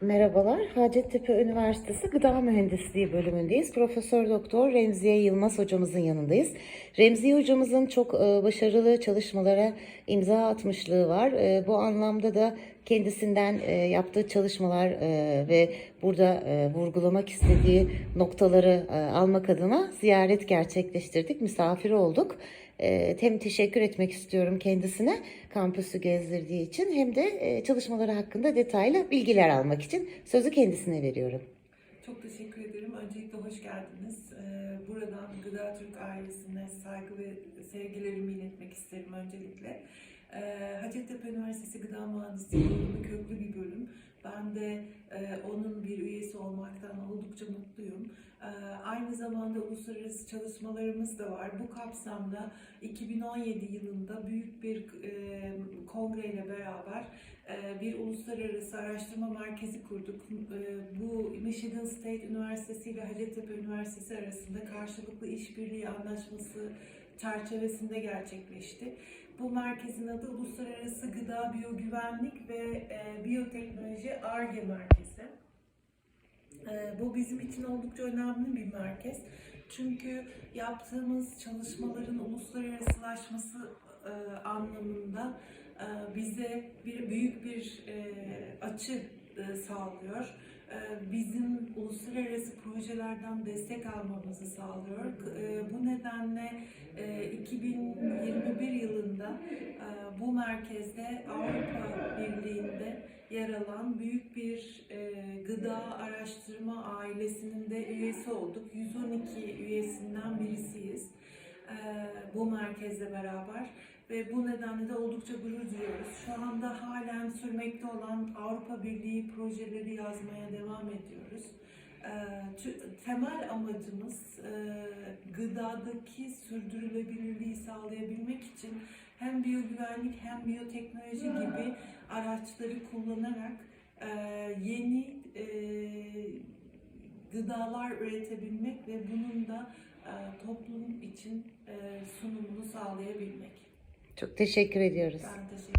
Merhabalar. Hacettepe Üniversitesi Gıda Mühendisliği bölümündeyiz. Profesör Doktor Remziye Yılmaz hocamızın yanındayız. Remziye hocamızın çok e, başarılı çalışmalara imza atmışlığı var. E, Bu anlamda da kendisinden e, yaptığı çalışmalar ve burada vurgulamak istediği noktaları almak adına ziyaret gerçekleştirdik. Misafir olduk. Hem teşekkür etmek istiyorum kendisine kampüsü gezdirdiği için hem de çalışmaları hakkında detaylı bilgiler almak için sözü kendisine veriyorum. Çok teşekkür ederim. Öncelikle hoş geldiniz. Ee, Buradan Gıda Türk ailesine saygı ve sevgilerimi iletmek isterim öncelikle. Hacettepe Üniversitesi Gıda Mühendisliği bölümü köklü bir bölüm. Ben de e, onun bir üyesi olmaktan oldukça mutluyum. Ee, Aynı zamanda uluslararası çalışmalarımız da var. Bu kapsamda 2017 yılında büyük bir e, kongreyle beraber e, bir uluslararası araştırma merkezi kurduk. E, Bu Michigan State Üniversitesi ile Hacettepe Üniversitesi arasında karşılıklı işbirliği anlaşması çerçevesinde gerçekleşti. Bu merkezin adı Uluslararası Gıda Biyogüvenlik ve e, Biyoteknoloji ARGE Merkezi. E, Bu bizim için oldukça önemli bir merkez. Çünkü yaptığımız çalışmaların uluslararasılaşması e, anlamında bize bir büyük bir açı sağlıyor. Bizim uluslararası projelerden destek almamızı sağlıyor. Bu nedenle 2021 yılında e, bu merkezde Avrupa Birliği'nde yer alan büyük bir e, gıda araştırma ailesinin de üyesi olduk. 112 üyesinden birisiyiz e, bu merkezle beraber ve bu nedenle de oldukça gurur duyuyoruz. Şu anda halen sürmekte olan Avrupa Birliği projeleri yazmaya devam ediyoruz. E, tü- temel amacımız e, gıdadaki sürdürülebilirliği sağlayabilmek için hem biyogüvenlik hem biyoteknoloji gibi araçları kullanarak e, yeni e, gıdalar üretebilmek ve bunun da toplum için sunumunu sağlayabilmek. Çok teşekkür ediyoruz. Ben teşekkür